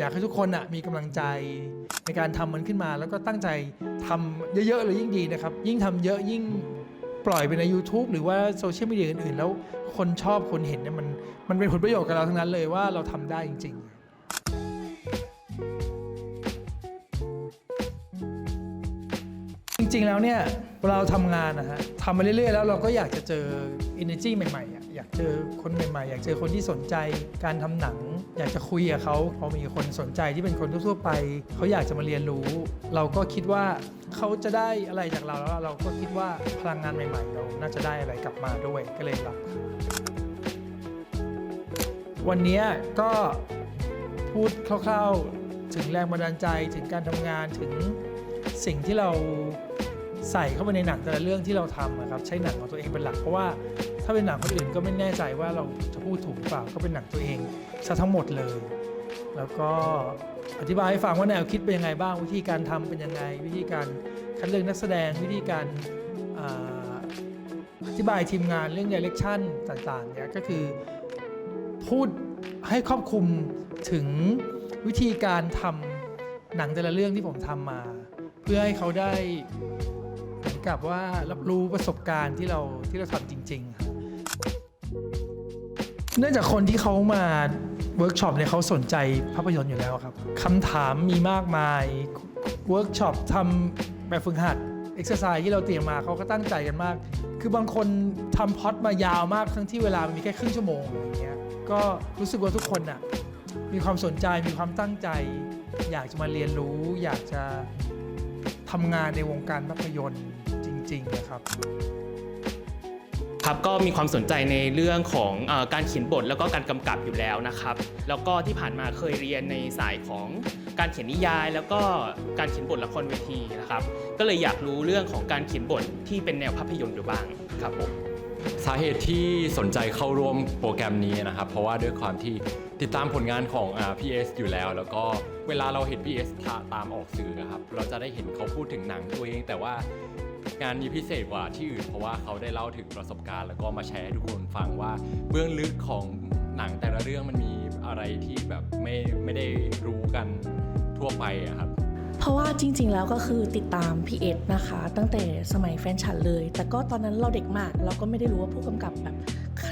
อยากให้ทุกคนอะมีกำลังใจในการทำมันขึ้นมา แล้วก็ตั้งใจทำเยอะๆเลยยิ่งดีนะครับ ยิ่งทำเยอะยิ่งปล่อยไปใน YouTube หรือว่าโซเชียลมีเดียอื่นๆ แล้วคนชอบคนเห็นเนี่ยมันมันเป็นผลประโยชน์กับเราทั้งนั้นเลยว่าเราทำได้จริง ๆจริงๆ แล้วเนี่ย เวลาเราทำงานนะฮะทำมาเรื่อยๆ แล้วเราก็อยากจะเจอ energy ใหม่ๆอะอยากเจอคนใหม่ๆ อยากเจอคนที่สนใจการทำหนัง อยากจะคุยกับเขาพอมีคนสนใจที่เป็นคนทั่วๆไป เขาอยากจะมาเรียนรู้ เราก็คิดว่าเขาจะได้อะไรจากเราแล้วเราก็คิดว่าพลังงานใหม่ๆ เราน่าจะได้อะไรกลับมาด้วยก็เลยรับวันนี้ก็พูดคร่าวๆ ถึงแรงบันดาลใจถึงการทำงานถึงสิ่งที่เรา ใส่เข้าไปในหนังแต่ละเรื่องที่เราทำนะครับใช้หนังของตัวเองเป็นหลัก เพราะว่าถ้าเป็นหนังคนอื่นก็ไม่แน่ใจว่าเราจะพูดถูกหรือเปล่าก็เป็นหนังตัวเองซะทั้งหมดเลย แล้วก็อธิบายให้ฟังว่าแนวคิดเป็นยังไงบ้างวิธีการทำเป็นยังไง วิธีการคัดเลือกนักแสดงวิธีการอธิบายทีมงานเรื่อง direction ต่างๆเนี่ยก็คือพูดให้ครอบคลุมถึงวิธีการทำหนังแต่ละเรื่องที่ผมทำมา เพื่อให้เขาได้ กับว่ารับรู้ประสบการณ์ที่เราที่เราทำจริง ๆ ครับ เนื่องจากคนที่เขามาเวิร์กช็อปเนี่ยเขาสนใจภาพยนตร์อยู่แล้วครับคำถามมีมากมายเวิร์กช็อปทำแบบฝึกหัดเอ็กซ์ไซส์ที่เราเตรียมมาเขาก็ตั้งใจกันมาก คือบางคนทำพอดมายาวมากทั้งที่เวลามันมีแค่ครึ่งชั่วโมงอะไรอย่างเงี้ยก็รู้สึกว่าทุกคนน่ะมีความสนใจมีความตั้งใจ อยากจะมาเรียนรู้ อยากจะทำงานในวงการภาพยนตร์ ริง ๆ นะครับครับก็มีความสนใจในเรื่องของเออการเขียนบทแล้วก็การกำกับอยู่แล้วนะครับ แล้วก็ที่ผ่านมาเคยเรียนในสายของการเขียนนิยาย แล้วก็การเขียนบทละครเวทีนะครับ ก็เลยอยากรู้เรื่องของการเขียนบทที่เป็นแนวภาพยนตร์ดูบ้างครับผมสาเหตุที่สนใจเข้าร่วมโปรแกรมนี้นะครับ เพราะว่าด้วยความที่ติดตามผลงานของอ่าพีเอสอยู่แล้ว แล้วก็เวลาเราเห็นพีเอสตามออกสื่อนะครับ เราจะได้เห็นเขาพูดถึงหนังตัวเองแต่ว่า งานนี้พิเศษกว่าที่อื่นเพราะว่าเขาได้เล่าถึงประสบการณ์ แล้วก็มาแชร์ให้ทุกคนฟังว่าเบื้องลึกของหนังแต่ละเรื่องมันมีอะไรที่แบบไม่ไม่ได้รู้กันทั่วไปอะครับเพราะว่าจริง ๆ แล้วก็คือติดตามพี่เอสนะคะ ตั้งแต่สมัยแฟนฉันเลย แต่ก็ตอนนั้นเราเด็กมาก เราก็ไม่ได้รู้ว่าผู้กำกับแบบ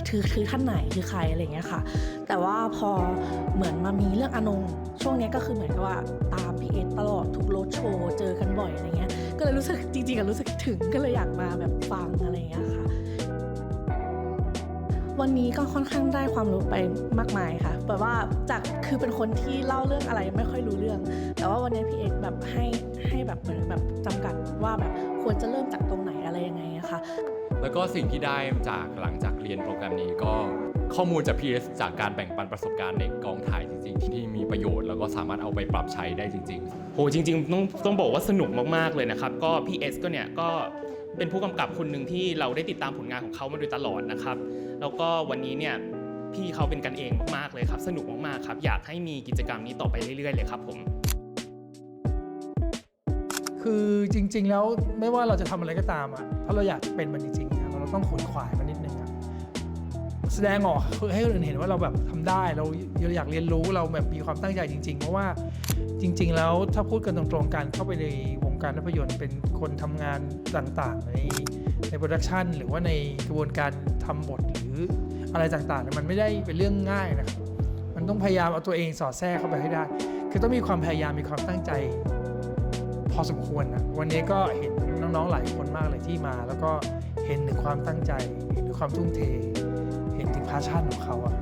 คือคือท่านไหนคือใครอะไรอย่างเงี้ยค่ะ แต่ว่าพอเหมือนมามีเรื่องอนง ช่วงนี้ก็คือเหมือนกับว่าตามพี่เอสตลอดทุกโรดโชว์เจอกันบ่อย จริงๆรู้สึกถึงก็เลยอยากมาแบบฟังอะไรอย่างเงี้ยค่ะ วันนี้ก็ค่อนข้างได้ความรู้ไปมากมายค่ะแบบว่าจากคือเป็นคนที่เล่าเรื่องอะไรไม่ค่อยรู้เรื่อง แต่ว่าวันนี้พี่เอกแบบให้ให้แบบเหมือนแบบจำกัดว่าแบบควรจะเริ่มจากตรงไหนอะไรยังไงอะค่ะแล้วก็สิ่งที่ได้จากหลังจากเรียนโปรแกรมนี้ก็ ข้อมูลจาก PS จากการแบ่งปันประสบการณ์ในกองถ่ายจริงๆ ที่มีประโยชน์แล้วก็สามารถเอาไปปรับใช้ได้จริง ๆ โหจริงๆต้องต้องบอกว่าสนุกมากๆเลยนะครับ ก็พี่เอสก็เนี่ยก็เป็นผู้กำกับคนหนึ่งที่เราได้ติดตามผลงานของเขามาโดยตลอดนะครับ แล้วก็วันนี้เนี่ยพี่เขาเป็นกันเองมากๆเลยครับ สนุกมากๆครับ อยากให้มีกิจกรรมนี้ต่อไปเรื่อยๆเลยครับผม คือจริง ๆ แล้วไม่ว่าเราจะทำอะไรก็ตามอะถ้าเราอยากเป็นมันจริงๆอะเราต้องขนขวายมันนิดนึงอะ แสดงออกคือให้คนอื่นเห็นว่าเราแบบทำได้เราเราอยากเรียนรู้เราแบบมีความตั้งใจจริง ๆ เพราะว่าจริง ๆ แล้วถ้าพูดกันตรงๆการเข้าไปในวงการภาพยนตร์เป็นคนทำงานต่างๆ ในในโปรดักชันหรือว่าในกระบวนการทำบทหรืออะไรต่างๆ มันไม่ได้เป็นเรื่องง่ายนะครับมันต้องพยายามเอาตัวเองสอดแทรกเข้าไปให้ได้ คือต้องมีความพยายามมีความตั้งใจ พอสมควรนะวันนี้ก็เห็นน้องๆหลายคนมากเลยที่มา แล้วก็เห็นถึงความตั้งใจเห็นถึงความทุ่มเท พาชั่นของเขาอะ